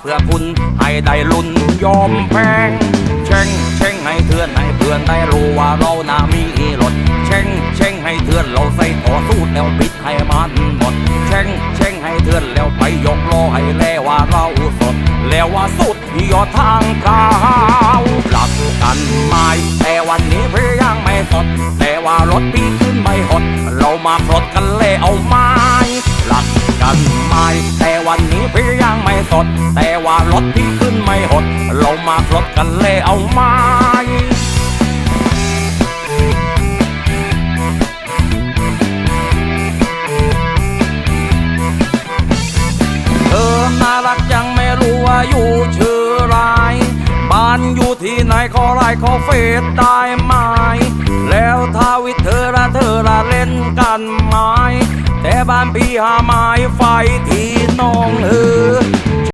เพื่อคุณให้ได้ลุ้นยอมแพงเช่งเช่งให้เพื่อนให้เพื่อนได้รู้ว่าเราน่ามีรถเช่งเช่งให้เพื่อนเราใส่ต่อสู้แล้วปิดให้มันหมดเช่งเช่งให้เพื่อนแล้วไปยกโลให้แล้วว่าเราสดแล้วว่าสุดยอดทางเท้าหลักกันไม่แต่วันนี้พี่ยังไม่สดแต่ว่ารถพี่ขึ้นไม่หด เรามาปลดกันเลยเอาไม้หลักกันไม่แต่วันนี้พี่ยังไม่สดแต่ ว่ารถพี่ขึ้นไม่หด เรามาปลดกันเลยเอาไม้เธอน่ารักยังไม่รู้ว่าอยู่ชื่อไรบ้านอยู่ที่ไหนขอไลน์ขอเฟซได้ไหม แล้วทาวิเธอละเธอละเล่นกันไหมแต่บ้านพี่หาไม้ไฟที่นองเออ